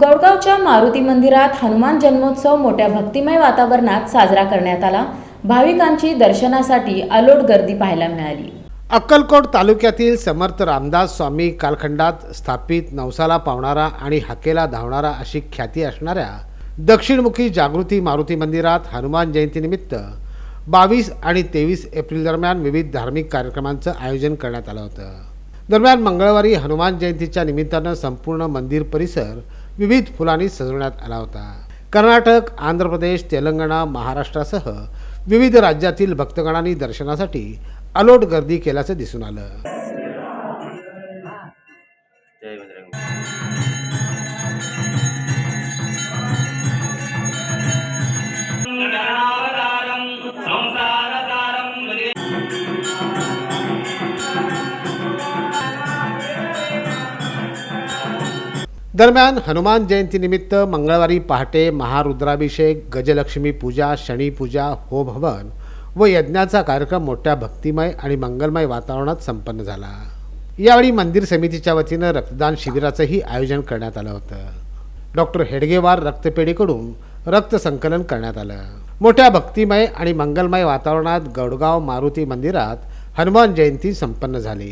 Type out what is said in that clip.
गौडगावच्या मारुती मंदिरात हनुमान जन्मोत्सव मोठ्या भक्तिमय वातावरणात साजरा करण्यात आला. भाविकांची दर्शनासाठी अलोट गर्दी पाहायला मिळाली. अक्कलकोट तालुक्यातील समर्थ रामदास स्वामी कालखंडात स्थापित नवसाला पावणारा आणि हाकेला धावणारा अशी ख्याती असणाऱ्या दक्षिणमुखी जागृती मारुती मंदिरात हनुमान जयंतीनिमित्त बावीस आणि तेवीस एप्रिल दरम्यान विविध धार्मिक कार्यक्रमांचं आयोजन करण्यात आलं होतं. दरम्यान मंगळवारी हनुमान जयंतीच्या निमित्तानं संपूर्ण मंदिर परिसर विविध फुलांनी सजवण्यात आला होता. कर्नाटक आंध्र प्रदेश तेलंगणा महाराष्ट्रासह विविध राज्यातील भक्तगणांनी दर्शनासाठी अलोट गर्दी केल्याचं दिसून आलं. दरम्यान हनुमान जयंतीनिमित्त मंगळवारी पहाटे महारुद्राभिषेक गजलक्ष्मी पूजा शनीपूजा होमहवन व यज्ञाचा कार्यक्रम मोठ्या भक्तिमय आणि मंगलमय वातावरणात संपन्न झाला. यावेळी मंदिर समितीच्या वतीनं रक्तदान शिबिराचंही आयोजन करण्यात आलं होतं. डॉक्टर हेडगेवार रक्तपेढीकडून रक्त संकलन करण्यात आलं. मोठ्या भक्तिमय आणि मंगलमय वातावरणात गडगाव मारुती मंदिरात हनुमान जयंती संपन्न झाली.